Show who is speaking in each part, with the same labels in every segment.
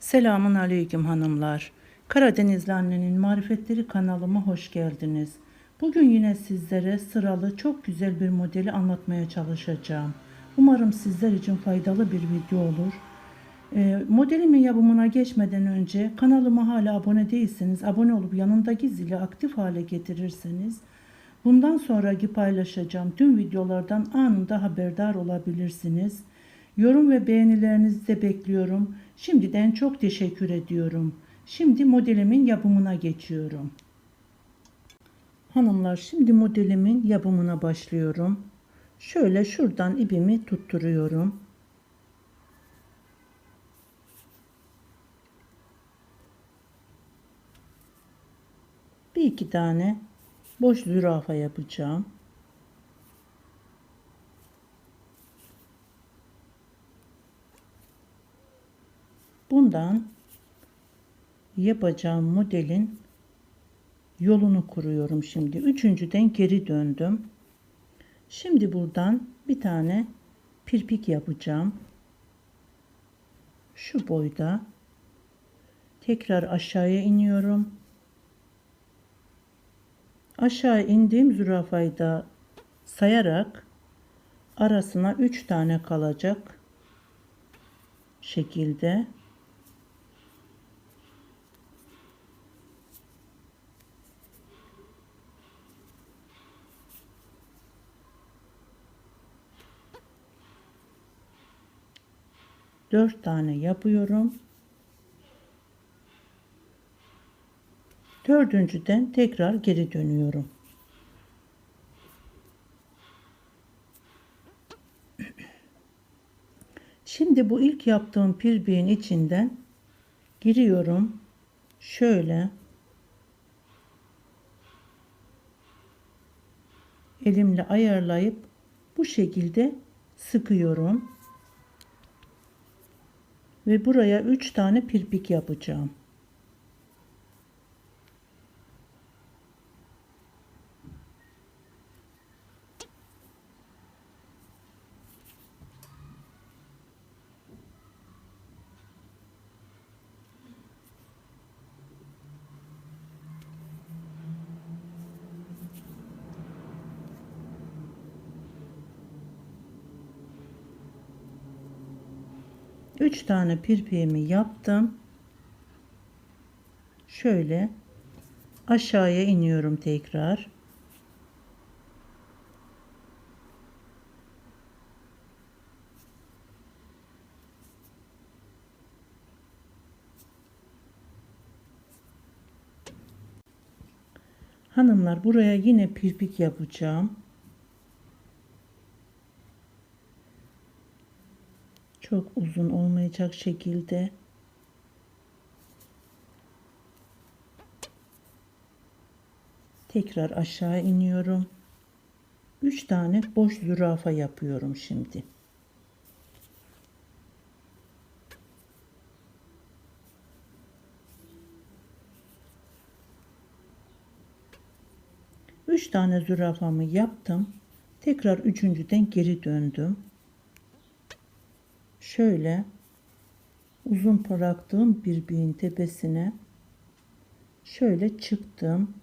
Speaker 1: Selamun Aleyküm hanımlar. Karadenizli Annenin Marifetleri kanalıma hoş geldiniz. Bugün yine sizlere sıralı çok güzel bir modeli anlatmaya çalışacağım. Umarım sizler için faydalı bir video olur. Ee, modelimin yapımına geçmeden önce kanalıma hala abone değilseniz abone olup yanındaki zili aktif hale getirirseniz bundan sonraki paylaşacağım tüm videolardan anında haberdar olabilirsiniz. Yorum ve beğenilerinizi de bekliyorum. Şimdiden çok teşekkür ediyorum. Şimdi modelimin yapımına geçiyorum. Hanımlar şimdi modelimin yapımına başlıyorum. Şöyle şuradan ipimi tutturuyorum. Bir iki tane boş zürafa yapacağım. Bundan yapacağım modelin yolunu kuruyorum şimdi. Üçüncüden geri döndüm. Şimdi buradan bir tane pirpik yapacağım. Şu boyda. Tekrar aşağıya iniyorum. Aşağı indiğim zürafayı da sayarak arasına 3 tane kalacak şekilde dört tane yapıyorum. Dördüncüden tekrar geri dönüyorum. Şimdi bu ilk yaptığım pirbiğin içinden giriyorum. Şöyle elimle ayarlayıp bu şekilde sıkıyorum. Ve buraya 3 tane pirpik yapacağım. Üç tane pirpiğimi yaptım. Şöyle aşağıya iniyorum tekrar. Hanımlar buraya yine pirpik yapacağım. Çok uzun olmayacak şekilde tekrar aşağı iniyorum. 3 tane boş zürafa yapıyorum şimdi. Üç tane zürafamı yaptım. Tekrar üçüncüden geri döndüm şöyle uzun bıraktığım bir birin tepesine şöyle çıktım.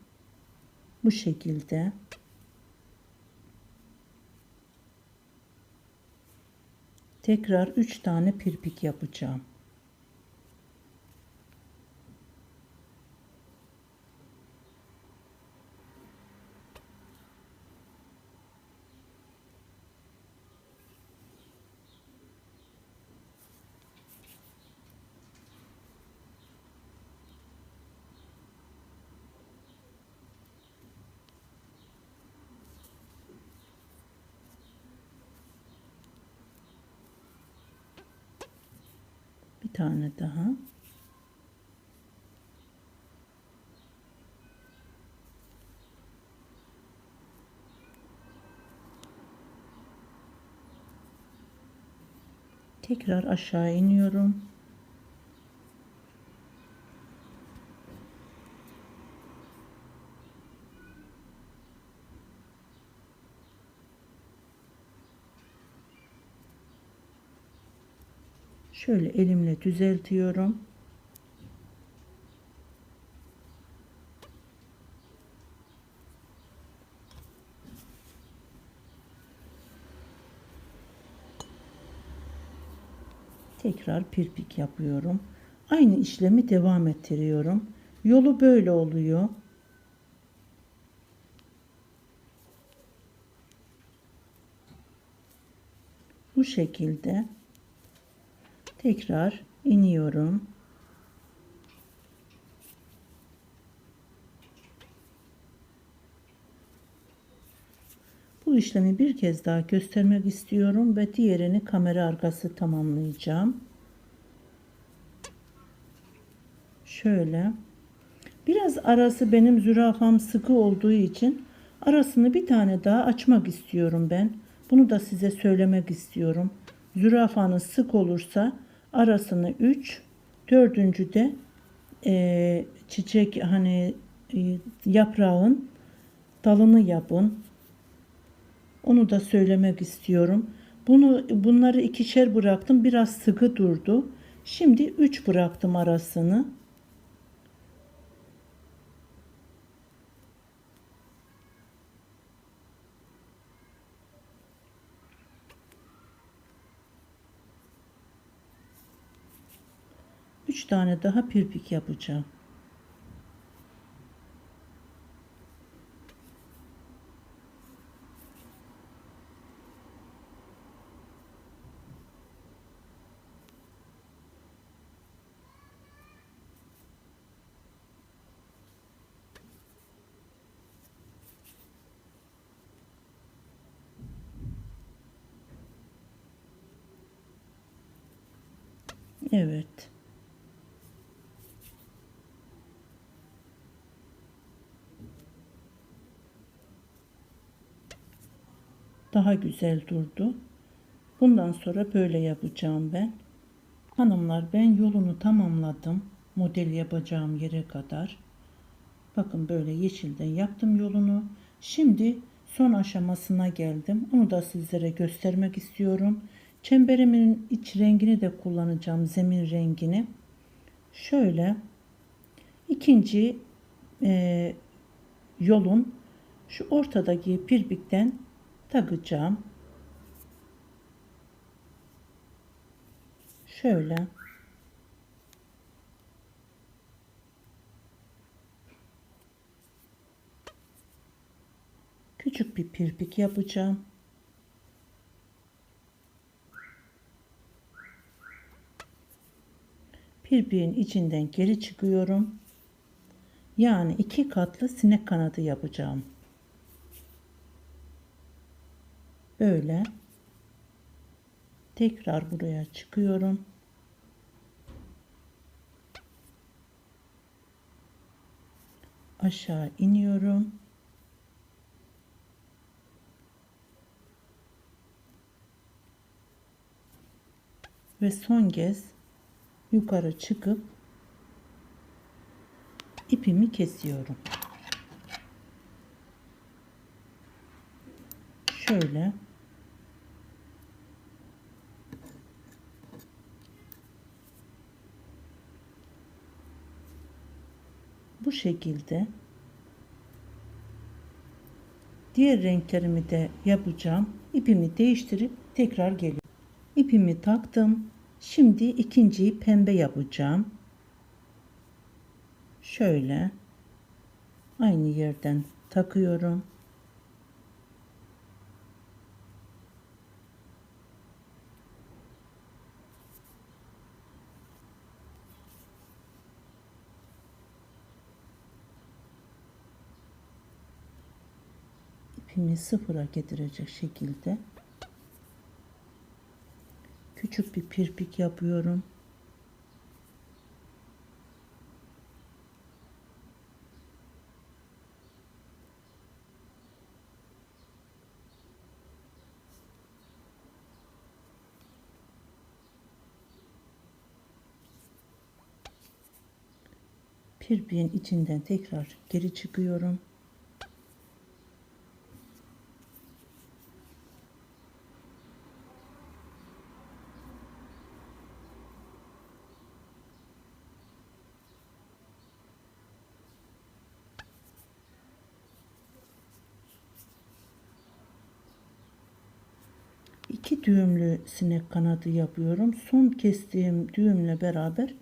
Speaker 1: Bu şekilde. Tekrar 3 tane pirpik yapacağım tane daha. Tekrar aşağı iniyorum. Şöyle elimle düzeltiyorum. Tekrar pirpik yapıyorum. Aynı işlemi devam ettiriyorum. Yolu böyle oluyor. Bu şekilde tekrar iniyorum. Bu işlemi bir kez daha göstermek istiyorum ve diğerini kamera arkası tamamlayacağım. Şöyle. Biraz arası benim zürafam sıkı olduğu için arasını bir tane daha açmak istiyorum ben. Bunu da size söylemek istiyorum. Zürafanız sık olursa arasını 3, dördüncü de e, çiçek hani e, yaprağın dalını yapın. Onu da söylemek istiyorum. Bunu bunları ikişer bıraktım. Biraz sıkı durdu. Şimdi 3 bıraktım arasını. Üç tane daha pirpik yapacağım. Evet. Daha güzel durdu. Bundan sonra böyle yapacağım ben. Hanımlar ben yolunu tamamladım. Model yapacağım yere kadar. Bakın böyle yeşilden yaptım yolunu. Şimdi son aşamasına geldim. Onu da sizlere göstermek istiyorum. Çemberimin iç rengini de kullanacağım. Zemin rengini. Şöyle ikinci e, yolun şu ortadaki pirpikten takacağım. Şöyle küçük bir pirpik yapacağım. Pirpiğin içinden geri çıkıyorum. Yani iki katlı sinek kanadı yapacağım. Böyle tekrar buraya çıkıyorum. Aşağı iniyorum. Ve son kez yukarı çıkıp ipimi kesiyorum. Şöyle bu şekilde diğer renklerimi de yapacağım. İpimi değiştirip tekrar geliyorum. İpimi taktım. Şimdi ikinciyi pembe yapacağım. Şöyle aynı yerden takıyorum. İpimi sıfıra getirecek şekilde küçük bir pirpik yapıyorum. Pirpiğin içinden tekrar geri çıkıyorum. İki düğümlü sinek kanadı yapıyorum. Son kestiğim düğümle beraber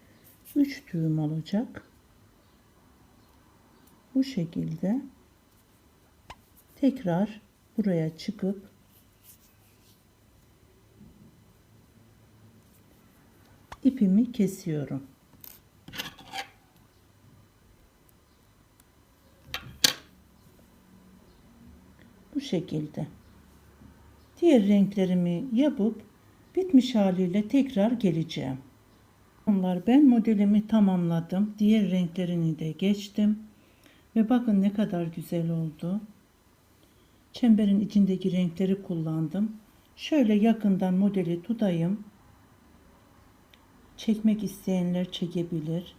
Speaker 1: 3 düğüm olacak. Bu şekilde tekrar buraya çıkıp ipimi kesiyorum. Bu şekilde. Diğer renklerimi yapıp bitmiş haliyle tekrar geleceğim. Onlar ben modelimi tamamladım. Diğer renklerini de geçtim. Ve bakın ne kadar güzel oldu. Çemberin içindeki renkleri kullandım. Şöyle yakından modeli tutayım. Çekmek isteyenler çekebilir.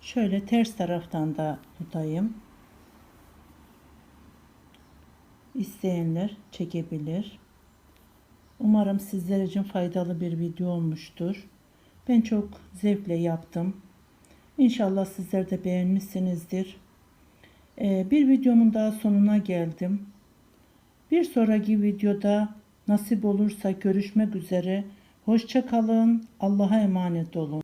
Speaker 1: Şöyle ters taraftan da tutayım. İsteyenler çekebilir. Umarım sizler için faydalı bir video olmuştur. Ben çok zevkle yaptım. İnşallah sizler de beğenmişsinizdir. Ee, bir videomun daha sonuna geldim. Bir sonraki videoda nasip olursa görüşmek üzere. Hoşça kalın. Allah'a emanet olun.